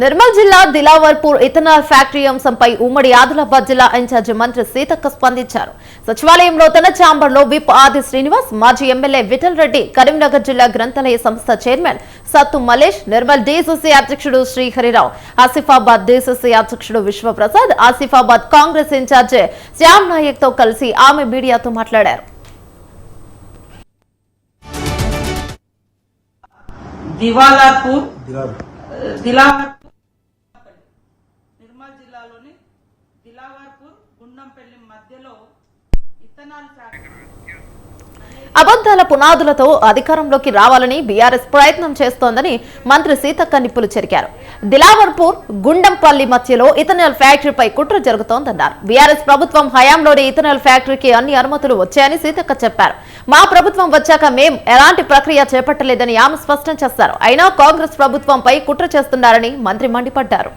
నిర్మల్ జిల్లా Dilawarpur ethanol factory అంశంపై ఉమ్మడి ఆదిలాబాద్ జిల్లా ఇన్ఛార్జి మంత్రి సీతక్క స్పందించారు. సచివాలయంలో తన ఛాంబర్లో విప్ ఆది శ్రీనివాస్ మాజీ ఎమ్మెల్యే విఠల్ రెడ్డి కరీంనగర్ జిల్లా గ్రంథాలయ సంస్థ చైర్మన్ సత్తు మలేష్ నిర్మల్ డీసీసీ అధ్యక్షుడు శ్రీహరిరావు ఆసిఫాబాద్ డీసీసీ అధ్యక్షుడు విశ్వప్రసాద్ ఆసిఫాబాద్ కాంగ్రెస్ ఇన్ఛార్జి శ్యామ్ నాయక్తో కలిసి ఆమె మీడియాతో మాట్లాడారు. దివాలాపూర్ దిలార్ దిలావర్పూర్ నిర్మల్ జిల్లాలోని దిలావర్పూర్ గుండంపల్లి మధ్యలో ఇథనాల్ అబద్దాల పునాదులతో అధికారంలోకి రావాలని బీఆర్ఎస్ ప్రయత్నం చేస్తోందని మంత్రి సీతక్క నిప్పులు చెరికారు. దిలావర్పూర్ గుండంపల్లి మధ్యలో ఇథనాల్ ఫ్యాక్టరీపై కుట్ర జరుగుతోందన్నారు. బీఆర్ఎస్ ప్రభుత్వం హయాంలోనే ఇథనాల్ ఫ్యాక్టరీకి అన్ని అనుమతులు వచ్చాయని సీతక్క చెప్పారు. మా ప్రభుత్వం వచ్చాక మేం ఎలాంటి ప్రక్రియ చేపట్టలేదని ఆమె స్పష్టం చేశారు. అయినా కాంగ్రెస్ ప్రభుత్వంపై కుట్ర చేస్తున్నారని మంత్రి మండిపడ్డారు.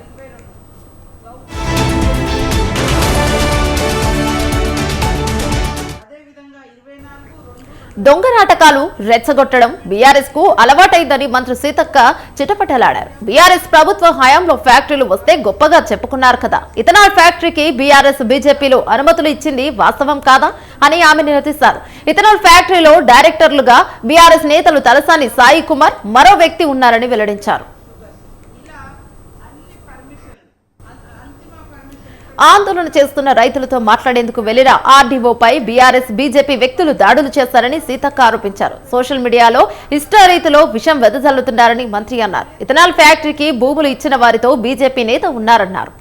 దొంగ నాటకాలు రెచ్చగొట్టడం బీఆర్ఎస్కు అలవాటైందని మంత్రి సీతక్క చిటపటలాడారు. బీఆర్ఎస్ ప్రభుత్వ హయాంలో ఫ్యాక్టరీలు వస్తే గొప్పగా చెప్పుకున్నారు కదా. ఇథనాల్ ఫ్యాక్టరీకి బీఆర్ఎస్ బీజేపీలో అనుమతులు ఇచ్చింది వాస్తవం కాదా అని ఆమె నిరసిస్తారు ఇథనాల్ ఫ్యాక్టరీలో డైరెక్టర్లుగా బీఆర్ఎస్ నేతలు తలసాని సాయి కుమార్ మరో వ్యక్తి ఉన్నారని వెల్లడించారు ఇలా అన్ని పర్మిషన్ అంతిమ పర్మిషన్ ఆందోళన చేస్తున్న రైతులతో మాట్లాడేందుకు వెళ్ళిన ఆర్డీఓపై బీఆర్ఎస్ బీజేపీ వ్యక్తులు దాడులు చేశారని సీతక్క ఆరోపించారు. సోషల్ మీడియాలో ఇష్టారీతిలో విషం వెదజల్లుతున్నారని మంత్రి అన్నారు. ఇథనాల్ ఫ్యాక్టరీకి భూములు ఇచ్చిన వారితో బీజేపీ నేత ఉన్నారన్నారు.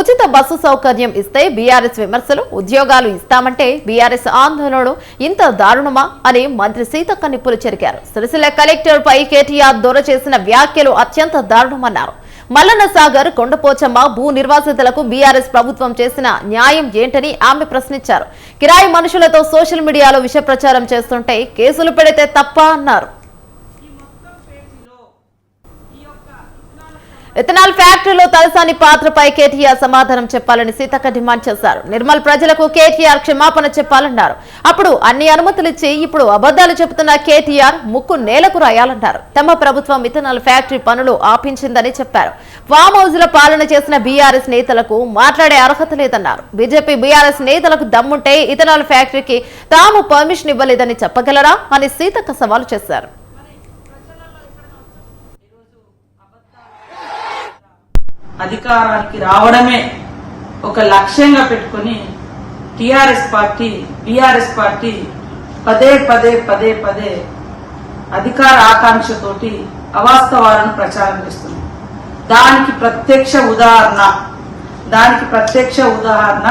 ఉచిత బస్సు సౌకర్యం ఇస్తే బీఆర్ఎస్ విమర్శలు ఉద్యోగాలు ఇస్తామంటే బీఆర్ఎస్ ఆందోళనలు ఇంత దారుణమా అని మంత్రి సీతక్క నిప్పులు చెరికారు సిరిసిల్ల కలెక్టర్ పై కేటీఆర్ దొర చేసిన వ్యాఖ్యలు అత్యంత దారుణమన్నారు. మల్లన్న సాగర్ కొండపోచమ్మ భూ నిర్వాసితులకు బీఆర్ఎస్ ప్రభుత్వం చేసిన న్యాయం ఏంటని ఆమె ప్రశ్నించారు. కిరాయి మనుషులతో సోషల్ మీడియాలో విష ప్రచారం చేస్తుంటే కేసులు పెడితే తప్ప అన్నారు. ఇథనాల్ ఫ్యాక్టరీలో తలసాని పాత్రపై కేటీఆర్ సమాధానం చెప్పాలని సీతక్క డిమాండ్ చేశారు. నిర్మల్ ప్రజలకు కేటీఆర్ క్షమాపణ చెప్పాలన్నారు. అప్పుడు అన్ని అనుమతులు ఇచ్చి ఇప్పుడు అబద్దాలు చెబుతున్న కేటీఆర్ ముక్కు నేలకు రాయాలన్నారు. తమ ప్రభుత్వం ఇథనాల్ ఫ్యాక్టరీ పనులు ఆపించిందని చెప్పారు. ఫామ్ హౌస్లో పాలన చేసిన బీఆర్ఎస్ నేతలకు మాట్లాడే అర్హత లేదన్నారు. బీజేపీ బీఆర్ఎస్ నేతలకు దమ్ముంటే ఇథనాల్ ఫ్యాక్టరీకి తాము పర్మిషన్ ఇవ్వలేదని చెప్పగలరా అని సీతక్క సవాలు చేశారు. అధికారానికి రావడమే ఒక లక్ష్యంగా పెట్టుకొని టిఆర్ఎస్ పార్టీ బీఆర్ఎస్ పార్టీ పదే పదే పదే పదే అధికార ఆకాంక్షతోటి అవాస్తవాలను ప్రచారం చేస్తుంది. దానికి ప్రత్యక్ష ఉదాహరణ దానికి ప్రత్యక్ష ఉదాహరణ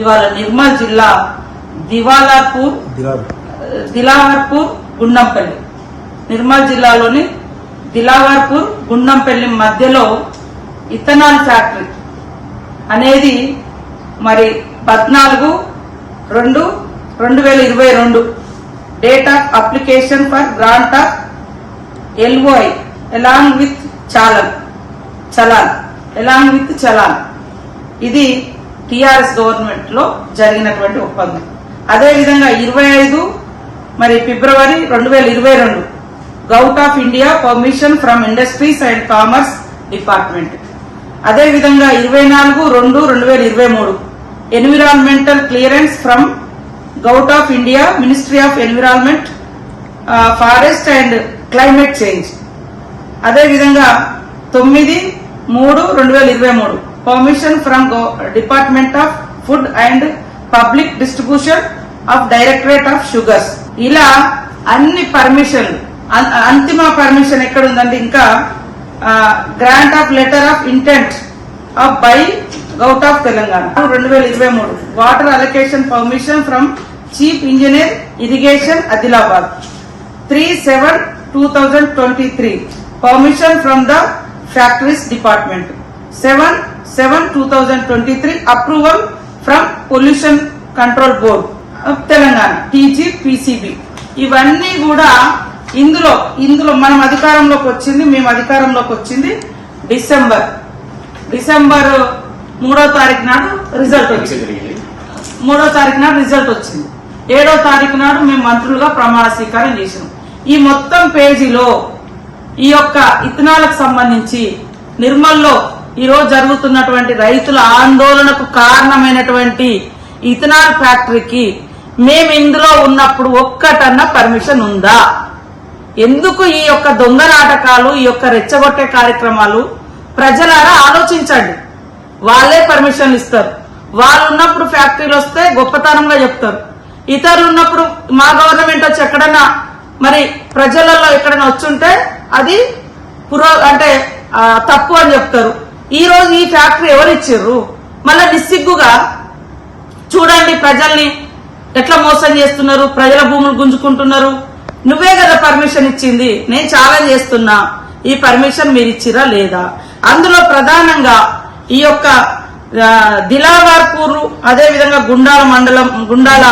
ఇవాళ నిర్మల్ జిల్లా దివాలాపూర్ దిలావర్పూర్ గుండంపల్లి. నిర్మల్ జిల్లాలోని దిలావర్పూర్ గుండంపల్లి మధ్యలో ఇథనాల్ ఫ్యాక్టరీ అనేది మరి పద్నాలుగు రెండు రెండు వేల ఇరవై రెండు. Date of application for grant of LOI along with challan challan along with challan ఇది టిఆర్ఎస్ గవర్నమెంట్లో జరిగినటువంటి ఒప్పందం. అదే విధంగా ఇరవై ఐదు మరి ఫిబ్రవరి రెండు వేల ఇరవై రెండు. Govt of India permission from industries and commerce department అదేవిధంగా ఇరవై నాలుగు రెండు రెండు వేల ఇరవై మూడు. Environmental clearance from govt of India ministry of environment forest and climate change అదేవిధంగా తొమ్మిది మూడు రెండు వేల ఇరవై మూడు. Permission from department of food and public distribution of directorate of sugars ఇలా అన్ని పర్మిషన్లు అంతిమ పర్మిషన్ ఎక్కడ ఉందంటే ఇంకా grant of letter of intent of by govt of Telangana రెండు వేల ఇరవై మూడు. Water allocation permission from chief engineer irrigation Adilabad three seven two thousand twenty three permission from the factories department seven seven two thousand twenty three approval from pollution control board Telangana TG PCB ఇవన్నీ కూడా ఇందులో ఇందులో మనం అధికారంలోకి వచ్చింది మేము అధికారంలోకి వచ్చింది డిసెంబర్. డిసెంబర్ మూడో తారీఖు నాడు రిజల్ట్ వచ్చింది. మూడో తారీఖు నాడు రిజల్ట్ వచ్చింది. ఏడో తారీఖు నాడు మేము మంత్రులుగా ప్రమాణ స్వీకారం చేసినాం. ఈ మొత్తం పేజీలో ఈ యొక్క ఇథనాలకు సంబంధించి నిర్మల్లో ఈ రోజు జరుగుతున్నటువంటి రైతుల ఆందోళనకు కారణమైనటువంటి ఇథనాల్ ఫ్యాక్టరీకి మేము ఇందులో ఉన్నప్పుడు ఒక్కటన్నా పర్మిషన్ ఉందా? ఎందుకు ఈ యొక్క దొంగ నాటకాలు ఈ యొక్క రెచ్చగొట్టే కార్యక్రమాలు ప్రజలారా ఆలోచించండి. వాళ్ళే పర్మిషన్ ఇస్తారు. వాళ్ళు ఉన్నప్పుడు ఫ్యాక్టరీలు వస్తే గొప్పతనంగా చెప్తారు. ఇతరులు ఉన్నప్పుడు మా గవర్నమెంట్ వచ్చి ఎక్కడన్నా మరి ప్రజలలో ఎక్కడైనా వచ్చుంటే అది పురో అంటే తప్పు అని చెప్తారు. ఈ రోజు ఈ ఫ్యాక్టరీ ఎవరు ఇచ్చిర్రు? మళ్ళీ నిస్సిగ్గుగా చూడండి ప్రజల్ని ఎట్లా మోసం చేస్తున్నారు ప్రజల భూములు గుంజుకుంటున్నారు. నువ్వే కదా పర్మిషన్ ఇచ్చింది. నేను ఛాలెంజ్ చేస్తున్నా. ఈ పర్మిషన్ మీరు ఇచ్చిరా లేదా? అందులో ప్రధానంగా ఈ యొక్క దిలావార్పూరు అదే విధంగా గుండాల మండలం గుండాల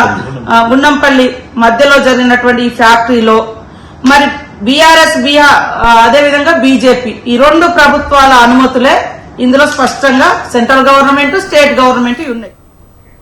గుండంపల్లి మధ్యలో జరిగినటువంటి ఈ ఫ్యాక్టరీలో మరి బీఆర్ఎస్ బీహార్ అదే విధంగా బీజేపీ ఈ రెండు ప్రభుత్వాల అనుమతులే ఇందులో స్పష్టంగా సెంట్రల్ గవర్నమెంట్ స్టేట్ గవర్నమెంట్ ఉన్నాయి.